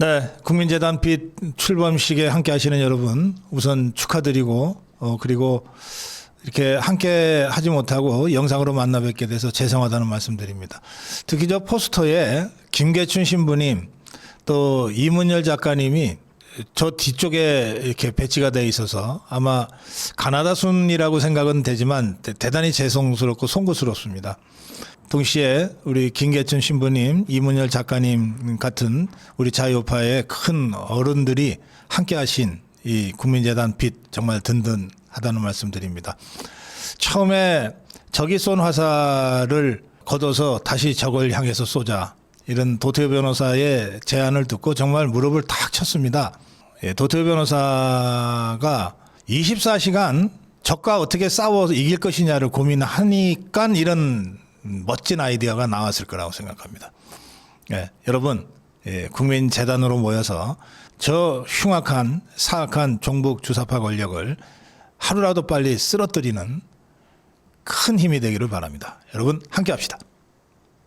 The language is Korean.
네, 국민재단 빛 출범식에 함께 하시는 여러분 우선 축하드리고 어 그리고 이렇게 함께 하지 못하고 영상으로 만나 뵙게 돼서 죄송하다는 말씀드립니다. 특히 저 포스터에 김계춘 신부님 또 이문열 작가님이 저 뒤쪽에 이렇게 배치가 돼 있어서 아마 가나다 순이라고 생각은 되지만 대- 대단히 죄송스럽고 송구스럽습니다. 동시에 우리 김계춘 신부님, 이문열 작가님 같은 우리 자유파의 큰 어른들이 함께 하신 이 국민재단 빛 정말 든든하다는 말씀드립니다. 처음에 적이 쏜 화살을 걷어서 다시 적을 향해서 쏘자. 이런 도태호 변호사의 제안을 듣고 정말 무릎을 탁 쳤습니다. 예, 도태호 변호사가 24시간 적과 어떻게 싸워 이길 것이냐를 고민하니까 이런 멋진 아이디어가 나왔을 거라고 생각합니다. 예, 여러분, 예, 국민재단으로 모여서 저 흉악한 사악한 종북 주사파 권력을 하루라도 빨리 쓰러뜨리는 큰 힘이 되기를 바랍니다. 여러분, 함께 합시다.